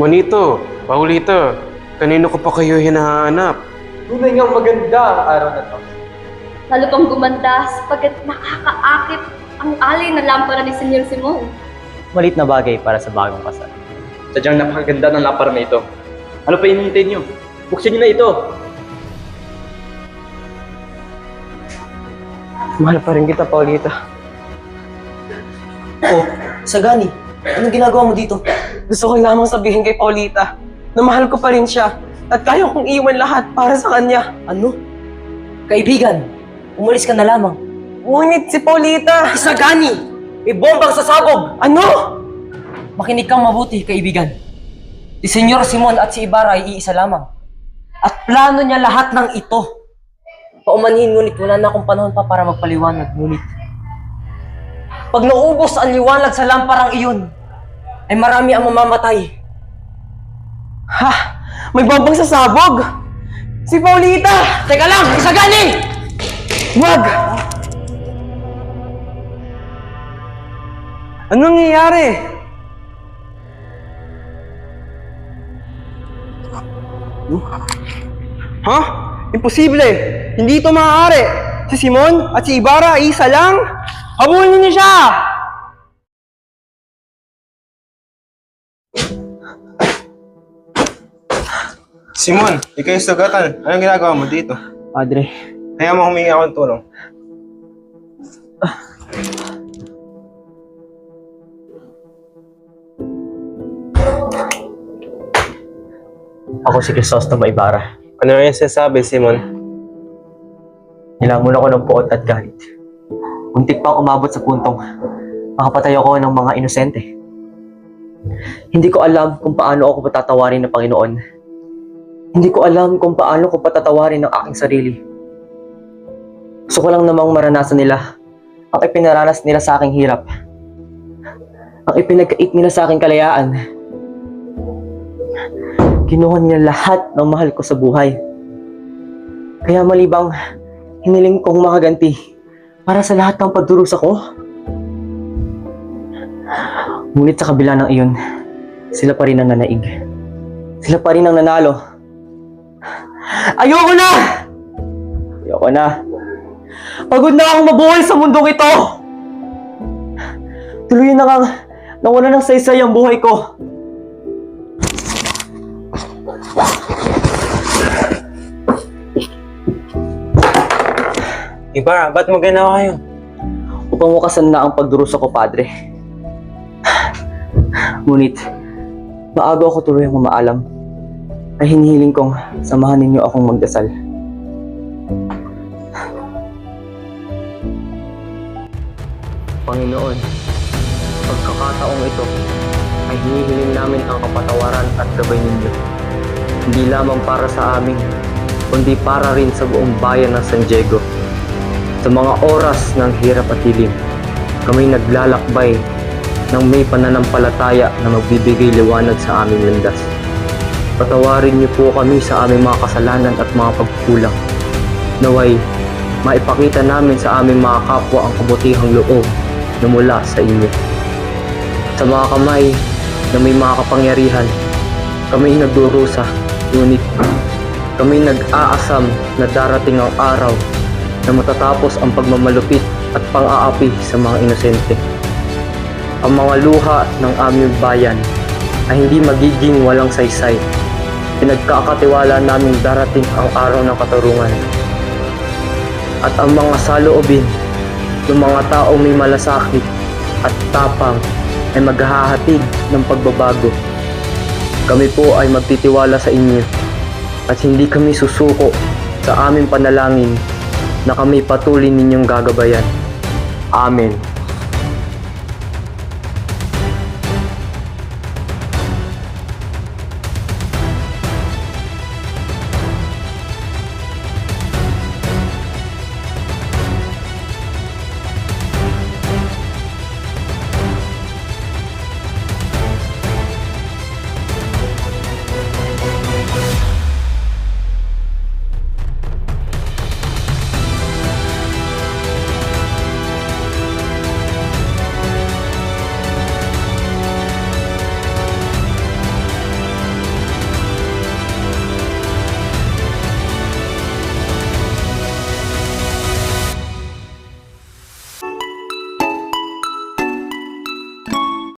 Juanito, Paulito, kanino ko pa kayo hinahanap? Tunay nga maganda ang araw na to. Lalo pang gumanda sapagkat nakakaakit ang alay na lampara ni Senyor Simon. Malit na bagay para sa bagong kasal. Sadyang napakaganda ng lapar na ito. Ano pa inintay niyo? Buksan niyo na ito. Mahal pa rin kita, Paulita. Oh, Sagani, anong ginagawa mo dito? Gusto ko lamang sabihin kay Paulita na mahal ko pa rin siya at kaya kong iwan lahat para sa kanya. Ano? Kaibigan, umalis ka na lamang. Ngunit si Paulita... Sagani! May bombang sasabog! Ano? Makinig kang mabuti, kaibigan. Si Senyor Simon at si Ibarra ay iisa lamang. At plano niya lahat ng ito. Paumanhin ngunit wala na akong panahon pa para magpaliwanag. Ngunit, pag naubos ang liwanag sa lamparang iyon, ay marami ang mamamatay. Ha? May bombang sasabog? Si Paulita! Teka lang, Isagani! Wag! Anong nangyayari? Ha? Imposible! Hindi ito maaari! Si Simon at si Ibarra isa lang? Habulin niyo siya! Simon, ikaw yung sugatan. Anong ginagawa mo dito? Padre, Kaya mo humingi ako ng tulong. ako si Crisostomo Ibarra. Ano yung sinasabi, Simon? Nilamon ako ng puot at galit. Muntik pa ako umabot sa puntong makapatay ako ng mga inosente. Hindi ko alam kung paano ako patatawarin ng Panginoon. Hindi ko alam kung paano ko patatawarin ng aking sarili. Gusto ko lang namang maranasan nila ang ipinaranas nila sa aking hirap. Ang ipinagkait nila sa aking kalayaan. Kinuha nila lahat ng mahal ko sa buhay. Kaya malibang hiniling kong makaganti para sa lahat ng pagdurusa ko. Ngunit sa kabila ng iyon, sila pa rin ang nanaig. Sila pa rin ang nanalo. Ayoko na! Ayoko na. Pagod na akong mabuhay sa mundong ito! Tuloy na kang nawala ng saysay ang buhay ko. Ibarra, ba't mo ginawa yun? upang wakasan na ang pagdurusa ko, Padre. Ngunit, maaga ako tuloy ang mamaalam ay hinihiling kong samahan ninyo akong magdasal. Panginoon, pagkakataong ito ay hinihiling namin ang kapatawaran at gabay ninyo. Hindi lamang para sa amin, kundi para rin sa buong bayan ng San Diego. Sa mga oras ng hirap at dilim, kami naglalakbay ng may pananampalataya na magbibigay liwanag sa aming landas. Patawarin niyo po kami sa aming mga kasalanan at mga pagkulang. Naway, maipakita namin sa aming mga kapwa ang kabutihang loob na mula sa inyo. Sa mga kamay na may mga kapangyarihan, kami nagdurusa, ngunit kami nag-aasam na darating ang araw na matatapos ang pagmamalupit at pang-aapi sa mga inosente. Ang mga luha ng aming bayan ay hindi magiging walang saysay. Pinagkakatiwala namin darating ang araw ng katarungan. At ang mga saloobin ng mga taong may malasakit at tapang ay maghahatid ng pagbabago. Kami po ay magtitiwala sa inyo at hindi kami susuko sa aming panalangin na kami patuloy ninyong gagabayan. Amen.